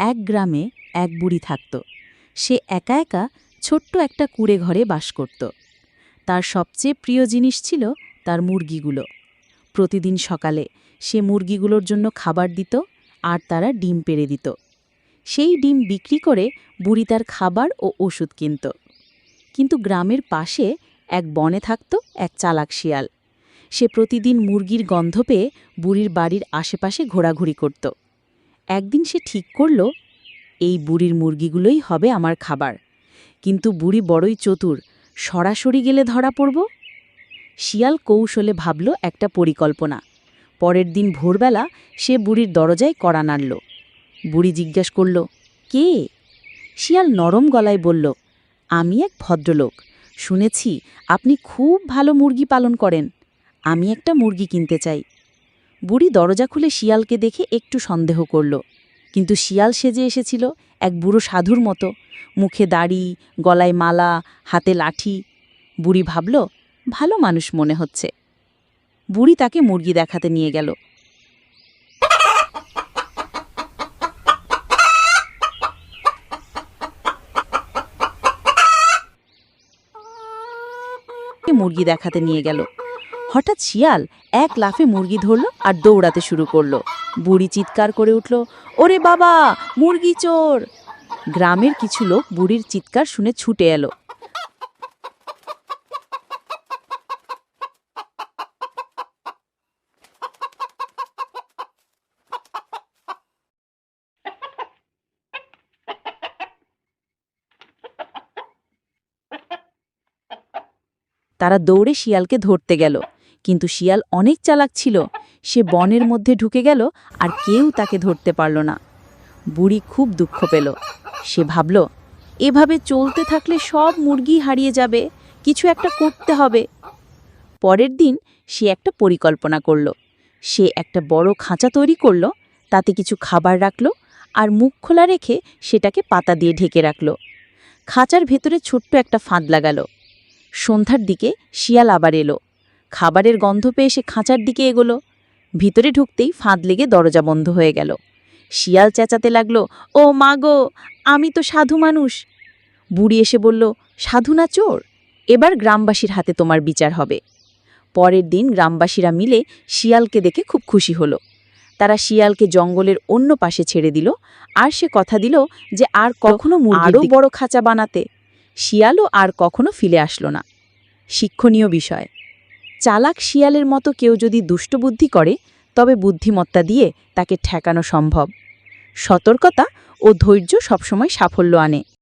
এক গ্রামে এক বুড়ি থাকত। সে একা একা ছোট্ট একটা কুড়ে ঘরে বাস করত। তার সবচেয়ে প্রিয় জিনিস ছিল তার মুরগিগুলো। প্রতিদিন সকালে সে মুরগিগুলোর জন্য খাবার দিত আর তারা ডিম পেড়ে দিত। সেই ডিম বিক্রি করে বুড়ি তার খাবার ও ওষুধ কিনত। কিন্তু গ্রামের পাশে এক বনে থাকত এক চালাক শিয়াল। সে প্রতিদিন মুরগির গন্ধ পেয়ে বুড়ির বাড়ির আশেপাশে ঘোরাঘুরি করত। একদিন সে ঠিক করল, এই বুড়ির মুরগিগুলোই হবে আমার খাবার। কিন্তু বুড়ি বড়ই চতুর, সরাসরি গেলে ধরা পড়ব? শিয়াল কৌশলে ভাবল একটা পরিকল্পনা। পরের দিন ভোরবেলা সে বুড়ির দরজায় কড়া নাড়ল। বুড়ি জিজ্ঞাস করল, কে? শিয়াল নরম গলায় বলল, আমি এক ভদ্রলোক। শুনেছি আপনি খুব ভালো মুরগি পালন করেন। আমি একটা মুরগি কিনতে চাই। বুড়ি দরজা খুলে শিয়ালকে দেখে একটু সন্দেহ করল। কিন্তু শিয়াল সেজে এসেছিল এক বুড়ো সাধুর মতো। মুখে দাড়ি, গলায় মালা, হাতে লাঠি। বুড়ি ভাবল, ভালো মানুষ মনে হচ্ছে। বুড়ি তাকে মুরগি দেখাতে নিয়ে গেল। মুরগি দেখাতে নিয়ে গেল। হঠাৎ শিয়াল এক লাফে মুরগি ধরল আর দৌড়াতে শুরু করল। বুড়ি চিৎকার করে উঠল, ওরে বাবা, মুরগি চোর! গ্রামের কিছু লোক বুড়ির চিৎকার শুনে ছুটে এলো। তারা দৌড়ে শিয়ালকে ধরতে গেল। কিন্তু শিয়াল অনেক চালাক ছিল। সে বনের মধ্যে ঢুকে গেল আর কেউ তাকে ধরতে পারল না। বুড়ি খুব দুঃখ পেল। সে ভাবল, এভাবে চলতে থাকলে সব মুরগি হারিয়ে যাবে, কিছু একটা করতে হবে। পরের দিন সে একটা পরিকল্পনা করল। সে একটা বড় খাঁচা তৈরি করল, তাতে কিছু খাবার রাখল আর মুখ খোলা রেখে সেটাকে পাতা দিয়ে ঢেকে রাখল। খাঁচার ভেতরে ছোট্ট একটা ফাঁদ লাগালো। সন্ধ্যার দিকে শিয়াল আবার এলো। খাবারের গন্ধ পেয়ে সে খাঁচার দিকে এগোলো। ভিতরে ঢুকতেই ফাঁদ লেগে দরজা বন্ধ হয়ে গেল। শিয়াল চেঁচাতে লাগল ও মা গো আমি তো সাধু মানুষ। বুড়ি এসে বলল সাধু না চোর? এবার গ্রামবাসীর হাতে তোমার বিচার হবে। পরের দিন গ্রামবাসীরা মিলে শিয়ালকে দেখে খুব খুশি হলো। তারা শিয়ালকে জঙ্গলের অন্য পাশে ছেড়ে দিল আর সে কথা দিল যে আর কখনো আরও বড় খাঁচা বানাতে। শিয়ালও আর কখনো ফিরে আসলো না। শিক্ষণীয় বিষয়। চালাক শিয়ালের মতো কেউ যদি দুষ্টবুদ্ধি করে, তবে বুদ্ধিমত্তা দিয়ে তাকে ঠেকানো সম্ভব। সতর্কতা ও ধৈর্য সবসময় সাফল্য আনে।